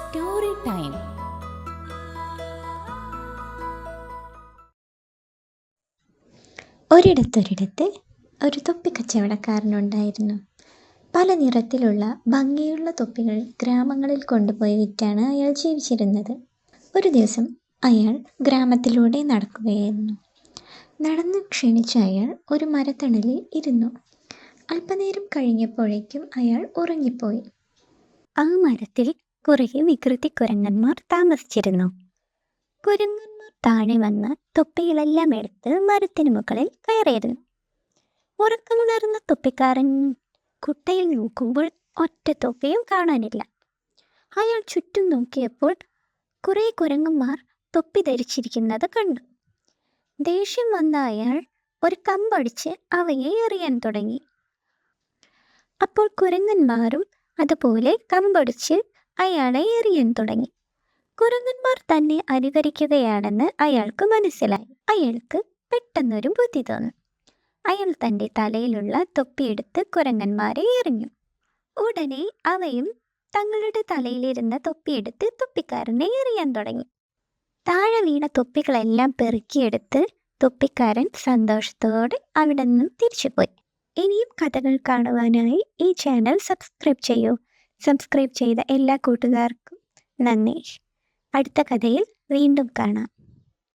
Story time ഒരിടത്തൊരിടത്ത് ഒരു തൊപ്പി കച്ചവടക്കാരനുണ്ടായിരുന്നു. പല നിറത്തിലുള്ള ഭംഗിയുള്ള തൊപ്പികൾ ഗ്രാമങ്ങളിൽ കൊണ്ടുപോയി വിറ്റാണ് അയാൾ ജീവിച്ചിരുന്നത്. ഒരു ദിവസം അയാൾ ഗ്രാമത്തിലൂടെ നടക്കുകയായിരുന്നു. നടന്ന് ക്ഷണിച്ച അയാൾ ഒരു മരത്തണലിൽ ഇരുന്നു. അല്പനേരം കഴിഞ്ഞപ്പോഴേക്കും അയാൾ ഉറങ്ങിപ്പോയി. ആ മരത്തിൽ കുറേ വികൃതി കുരങ്ങന്മാർ താമസിച്ചിരുന്നു. കുരങ്ങന്മാർ താഴെ വന്ന് തൊപ്പികളെല്ലാം എടുത്ത് മരത്തിന് മുകളിൽ കയറിയിരുന്നു. ഉറക്കമുണർന്ന തൊപ്പിക്കാരൻ കുട്ടയിൽ നോക്കുമ്പോൾ ഒറ്റ തൊപ്പിയും കാണാനില്ല. അയാൾ ചുറ്റും നോക്കിയപ്പോൾ കുറേ കുരങ്ങന്മാർ തൊപ്പി ധരിച്ചിരിക്കുന്നത് കണ്ടു. ദേഷ്യം വന്ന അയാൾ ഒരു കമ്പടിച്ച് അവയെ എറിയാൻ തുടങ്ങി. അപ്പോൾ കുരങ്ങന്മാരും അതുപോലെ കമ്പടിച്ച് അയാളെ എറിയാൻ തുടങ്ങി. കുരങ്ങന്മാർ തന്നെ അനുകരിക്കുകയാണെന്ന് അയാൾക്ക് മനസ്സിലായി. അയാൾക്ക് പെട്ടെന്നൊരു ബുദ്ധി തോന്നി. അയാൾ തന്റെ തലയിലുള്ള തൊപ്പിയെടുത്ത് കുരങ്ങന്മാരെ എറിഞ്ഞു. ഉടനെ അവയും തങ്ങളുടെ തലയിലിരുന്ന തൊപ്പിയെടുത്ത് തൊപ്പിക്കാരനെ എറിയാൻ തുടങ്ങി. താഴെ വീണ തൊപ്പികളെല്ലാം പെറുക്കിയെടുത്ത് തൊപ്പിക്കാരൻ സന്തോഷത്തോടെ അവിടെ നിന്നും തിരിച്ചുപോയി. ഇനിയും കഥകൾ കാണുവാനായി ഈ ചാനൽ സബ്സ്ക്രൈബ് ചെയ്യൂ. സബ്സ്ക്രൈബ് ചെയ്ത എല്ലാ കൂട്ടുകാർക്കും നന്ദി. അടുത്ത കഥയിൽ വീണ്ടും കാണാം.